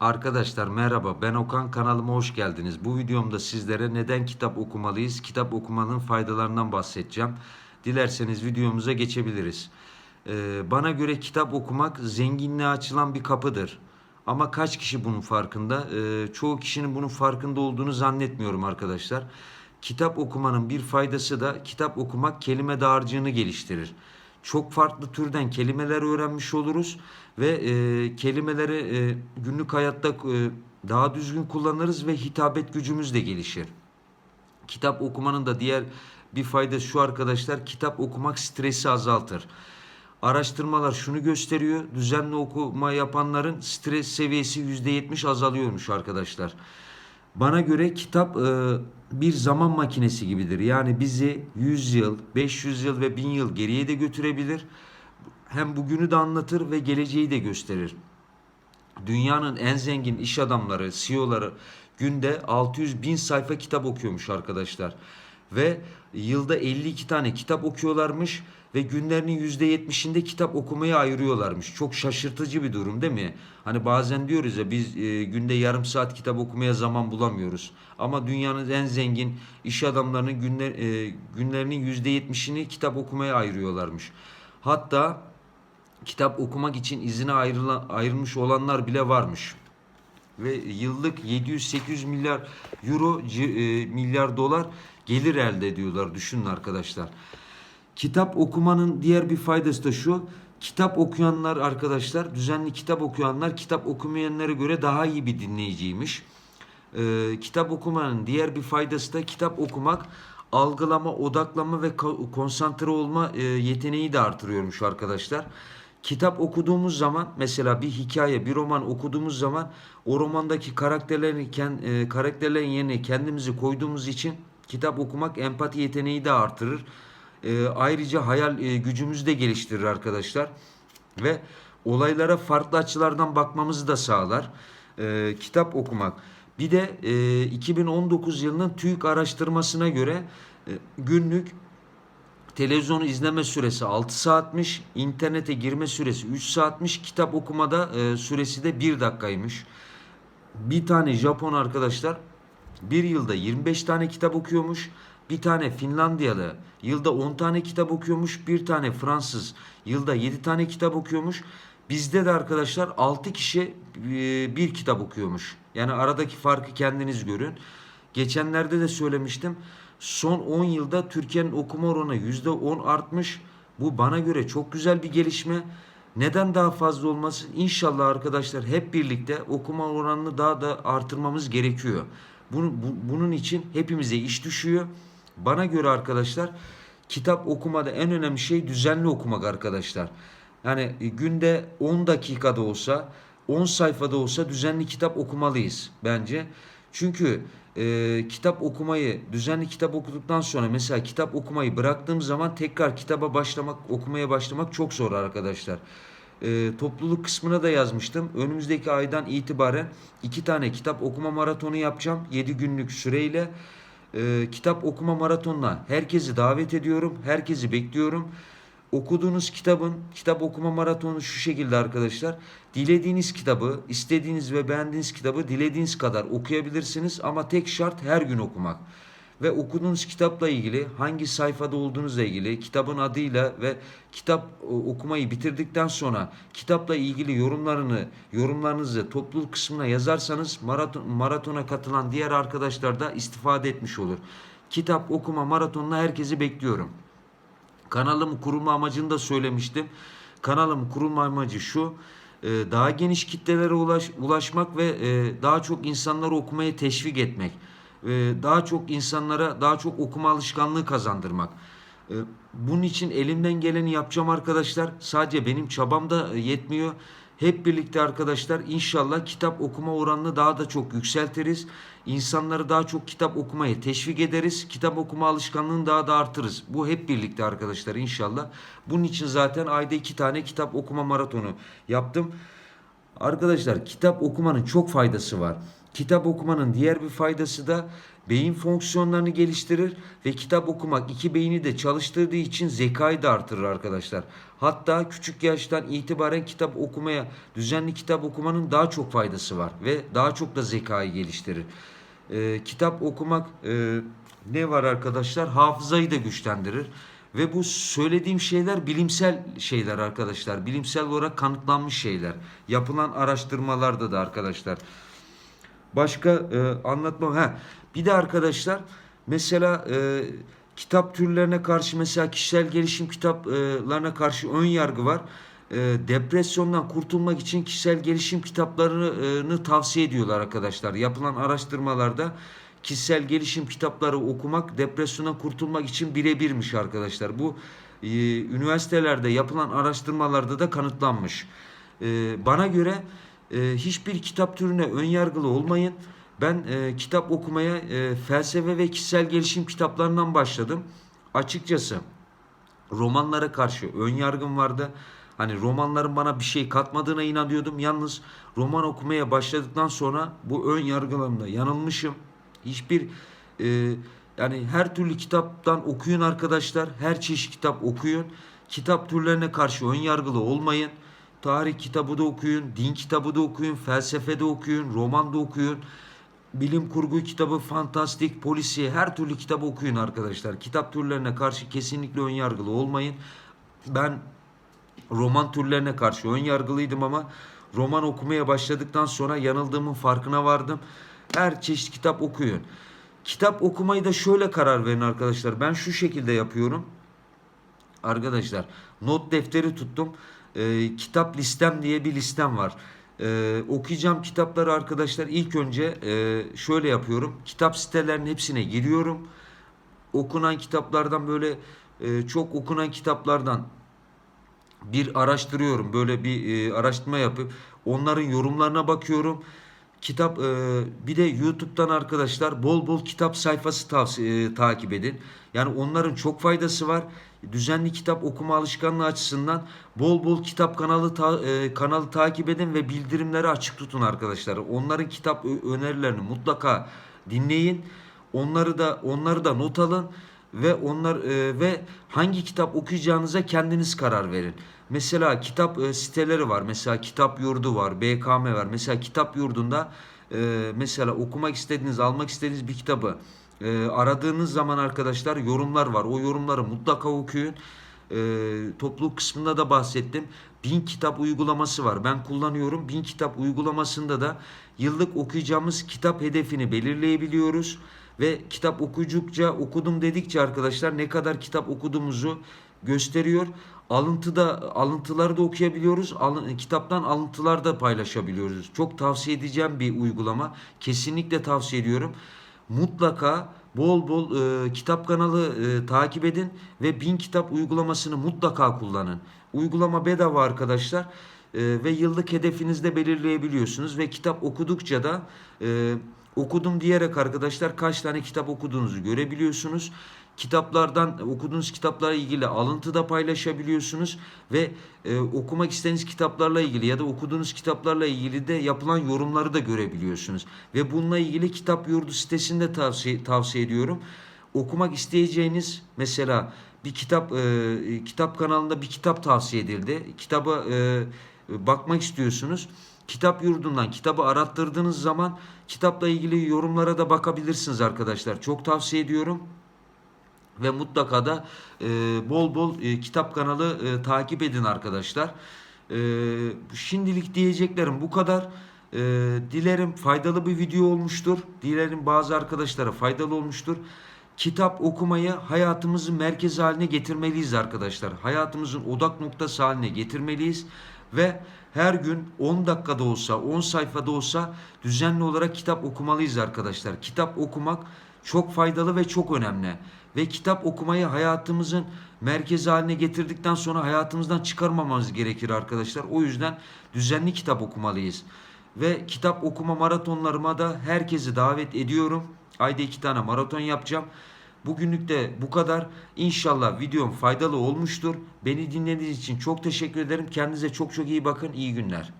Arkadaşlar merhaba ben Okan kanalıma hoş geldiniz. Bu videomda sizlere neden kitap okumalıyız, kitap okumanın faydalarından bahsedeceğim. Dilerseniz videomuza geçebiliriz. Ee, bana göre kitap okumak zenginliğe açılan bir kapıdır. Ama kaç kişi bunun farkında? Ee, çoğu kişinin bunun farkında olduğunu zannetmiyorum arkadaşlar. Kitap okumanın bir faydası da kitap okumak kelime dağarcığını geliştirir çok farklı türden kelimeler öğrenmiş oluruz ve e, kelimeleri e, günlük hayatta e, daha düzgün kullanırız ve hitabet gücümüz de gelişir. Kitap okumanın da diğer bir faydası şu arkadaşlar, kitap okumak stresi azaltır. Araştırmalar şunu gösteriyor, düzenli okuma yapanların stres seviyesi %70 azalıyormuş arkadaşlar. Bana göre kitap e, bir zaman makinesi gibidir. Yani bizi 100 yıl, 500 yıl ve 1000 yıl geriye de götürebilir. Hem bugünü de anlatır ve geleceği de gösterir. Dünyanın en zengin iş adamları, CEO'ları günde 600 bin sayfa kitap okuyormuş arkadaşlar. Ve yılda 52 tane kitap okuyorlarmış ve günlerinin %70'inde kitap okumaya ayırıyorlarmış. Çok şaşırtıcı bir durum değil mi? Hani bazen diyoruz ya biz e, günde yarım saat kitap okumaya zaman bulamıyoruz. Ama dünyanın en zengin iş adamlarının günler, e, günlerinin %70'ini kitap okumaya ayırıyorlarmış. Hatta kitap okumak için izine ayrılan, ayrılmış olanlar bile varmış. Ve yıllık 700-800 milyar euro, e, milyar dolar gelir elde ediyorlar. Düşünün arkadaşlar. Kitap okumanın diğer bir faydası da şu. Kitap okuyanlar arkadaşlar, düzenli kitap okuyanlar kitap okumayanlara göre daha iyi bir dinleyiciymiş. Ee, kitap okumanın diğer bir faydası da kitap okumak algılama, odaklama ve ko- konsantre olma e, yeteneği de artırıyormuş arkadaşlar. Kitap okuduğumuz zaman mesela bir hikaye, bir roman okuduğumuz zaman o romandaki karakterlerin e, karakterlerin yerine kendimizi koyduğumuz için kitap okumak empati yeteneği de artırır. E, ayrıca hayal e, gücümüzü de geliştirir arkadaşlar. Ve olaylara farklı açılardan bakmamızı da sağlar. E, kitap okumak. Bir de e, 2019 yılının TÜİK araştırmasına göre e, günlük televizyonu izleme süresi 6 saatmiş, internete girme süresi 3 saatmiş, kitap okumada e, süresi de 1 dakikaymış. Bir tane Japon arkadaşlar bir yılda 25 tane kitap okuyormuş. Bir tane Finlandiyalı yılda 10 tane kitap okuyormuş. Bir tane Fransız yılda 7 tane kitap okuyormuş. Bizde de arkadaşlar 6 kişi e, bir kitap okuyormuş. Yani aradaki farkı kendiniz görün. Geçenlerde de söylemiştim. Son 10 yılda Türkiye'nin okuma oranı %10 artmış. Bu bana göre çok güzel bir gelişme. Neden daha fazla olmasın? İnşallah arkadaşlar hep birlikte okuma oranını daha da artırmamız gerekiyor. Bunu, bu- bunun için hepimize iş düşüyor. Bana göre arkadaşlar kitap okumada en önemli şey düzenli okumak arkadaşlar. Yani e, günde 10 dakikada olsa 10 sayfada olsa düzenli kitap okumalıyız bence. Çünkü e, kitap okumayı düzenli kitap okuduktan sonra mesela kitap okumayı bıraktığım zaman tekrar kitaba başlamak okumaya başlamak çok zor arkadaşlar. E, topluluk kısmına da yazmıştım. Önümüzdeki aydan itibaren iki tane kitap okuma maratonu yapacağım. 7 günlük süreyle e, kitap okuma maratonuna herkesi davet ediyorum. Herkesi bekliyorum. Okuduğunuz kitabın kitap okuma maratonu şu şekilde arkadaşlar. Dilediğiniz kitabı, istediğiniz ve beğendiğiniz kitabı dilediğiniz kadar okuyabilirsiniz ama tek şart her gün okumak. Ve okuduğunuz kitapla ilgili hangi sayfada olduğunuzla ilgili kitabın adıyla ve kitap o, okumayı bitirdikten sonra kitapla ilgili yorumlarını yorumlarınızı topluluk kısmına yazarsanız maraton, maratona katılan diğer arkadaşlar da istifade etmiş olur. Kitap okuma maratonuna herkesi bekliyorum. Kanalım kurulma amacını da söylemiştim. Kanalım kurulma amacı şu. e, Daha geniş kitlelere ulaş, ulaşmak ve e, daha çok insanları okumaya teşvik etmek. E, Daha çok insanlara daha çok okuma alışkanlığı kazandırmak. E, Bunun için elimden geleni yapacağım arkadaşlar. Sadece benim çabam da e, yetmiyor. Hep birlikte arkadaşlar inşallah kitap okuma oranını daha da çok yükseltiriz. İnsanları daha çok kitap okumaya teşvik ederiz. Kitap okuma alışkanlığını daha da artırırız. Bu hep birlikte arkadaşlar inşallah. Bunun için zaten ayda iki tane kitap okuma maratonu yaptım. Arkadaşlar kitap okumanın çok faydası var. Kitap okumanın diğer bir faydası da beyin fonksiyonlarını geliştirir ve kitap okumak iki beyni de çalıştırdığı için zekayı da artırır arkadaşlar. Hatta küçük yaştan itibaren kitap okumaya, düzenli kitap okumanın daha çok faydası var ve daha çok da zekayı geliştirir. Ee, kitap okumak e, ne var arkadaşlar? Hafızayı da güçlendirir. Ve bu söylediğim şeyler bilimsel şeyler arkadaşlar. Bilimsel olarak kanıtlanmış şeyler. Yapılan araştırmalarda da arkadaşlar. Başka e, anlatmam. Ha, bir de arkadaşlar mesela e, kitap türlerine karşı mesela kişisel gelişim kitaplarına karşı ön yargı var. E, depresyondan kurtulmak için kişisel gelişim kitaplarını tavsiye ediyorlar arkadaşlar. Yapılan araştırmalarda kişisel gelişim kitapları okumak depresyondan kurtulmak için birebirmiş arkadaşlar. Bu e, üniversitelerde yapılan araştırmalarda da kanıtlanmış. E, bana göre e, hiçbir kitap türüne ön yargılı olmayın. Ben e, kitap okumaya e, felsefe ve kişisel gelişim kitaplarından başladım. Açıkçası romanlara karşı ön yargım vardı. Hani romanların bana bir şey katmadığına inanıyordum. Yalnız roman okumaya başladıktan sonra bu ön yargılarımda yanılmışım. Hiçbir e, yani her türlü kitaptan okuyun arkadaşlar. Her çeşit kitap okuyun. Kitap türlerine karşı ön yargılı olmayın. Tarih kitabı da okuyun, din kitabı da okuyun, felsefe de okuyun, roman da okuyun. Bilim kurgu kitabı, fantastik, polisiye her türlü kitabı okuyun arkadaşlar. Kitap türlerine karşı kesinlikle ön yargılı olmayın. Ben roman türlerine karşı ön yargılıydım ama roman okumaya başladıktan sonra yanıldığımın farkına vardım. Her çeşit kitap okuyun. Kitap okumayı da şöyle karar verin arkadaşlar. Ben şu şekilde yapıyorum. Arkadaşlar not defteri tuttum. Ee, kitap listem diye bir listem var. Ee, okuyacağım kitapları arkadaşlar ilk önce e, şöyle yapıyorum. Kitap sitelerinin hepsine giriyorum. Okunan kitaplardan böyle e, çok okunan kitaplardan bir araştırıyorum. Böyle bir e, araştırma yapıp onların yorumlarına bakıyorum. Kitap e, bir de YouTube'dan arkadaşlar bol bol kitap sayfası tavsiye, e, takip edin. Yani onların çok faydası var. Düzenli kitap okuma alışkanlığı açısından bol bol kitap kanalı ta, e, kanalı takip edin ve bildirimleri açık tutun arkadaşlar. Onların kitap önerilerini mutlaka dinleyin. Onları da onları da not alın ve onlar e, ve hangi kitap okuyacağınıza kendiniz karar verin. Mesela kitap e, siteleri var. Mesela Kitap Yurdu var, BKM var. Mesela Kitap Yurdu'nda e, mesela okumak istediğiniz, almak istediğiniz bir kitabı e, aradığınız zaman arkadaşlar yorumlar var. O yorumları mutlaka okuyun. E, topluluk kısmında da bahsettim. Bin kitap uygulaması var. Ben kullanıyorum. Bin kitap uygulamasında da yıllık okuyacağımız kitap hedefini belirleyebiliyoruz. Ve kitap okuyucukça okudum dedikçe arkadaşlar ne kadar kitap okuduğumuzu gösteriyor. Alıntıda alıntıları da okuyabiliyoruz. Alın, kitaptan alıntılar da paylaşabiliyoruz. Çok tavsiye edeceğim bir uygulama. Kesinlikle tavsiye ediyorum. Mutlaka bol bol e, kitap kanalı e, takip edin ve bin kitap uygulamasını mutlaka kullanın. Uygulama bedava arkadaşlar e, ve yıllık hedefinizi de belirleyebiliyorsunuz ve kitap okudukça da e, okudum diyerek arkadaşlar kaç tane kitap okuduğunuzu görebiliyorsunuz. Kitaplardan okuduğunuz kitaplarla ilgili alıntı da paylaşabiliyorsunuz ve e, okumak istediğiniz kitaplarla ilgili ya da okuduğunuz kitaplarla ilgili de yapılan yorumları da görebiliyorsunuz. Ve bununla ilgili Kitap Yurdu sitesinde tavsiye tavsiye ediyorum. Okumak isteyeceğiniz mesela bir kitap e, kitap kanalında bir kitap tavsiye edildi. Kitaba e, bakmak istiyorsunuz. Kitap yurdundan kitabı arattırdığınız zaman kitapla ilgili yorumlara da bakabilirsiniz arkadaşlar. Çok tavsiye ediyorum. Ve mutlaka da e, bol bol e, kitap kanalı e, takip edin arkadaşlar. E, şimdilik diyeceklerim bu kadar. E, dilerim faydalı bir video olmuştur. Dilerim bazı arkadaşlara faydalı olmuştur. Kitap okumayı hayatımızın merkezi haline getirmeliyiz arkadaşlar. Hayatımızın odak noktası haline getirmeliyiz. Ve her gün 10 dakikada olsa, 10 sayfada olsa düzenli olarak kitap okumalıyız arkadaşlar. Kitap okumak çok faydalı ve çok önemli. Ve kitap okumayı hayatımızın merkezi haline getirdikten sonra hayatımızdan çıkarmamamız gerekir arkadaşlar. O yüzden düzenli kitap okumalıyız. Ve kitap okuma maratonlarıma da herkesi davet ediyorum. Ayda iki tane maraton yapacağım. Bugünlük de bu kadar. İnşallah videom faydalı olmuştur. Beni dinlediğiniz için çok teşekkür ederim. Kendinize çok çok iyi bakın. İyi günler.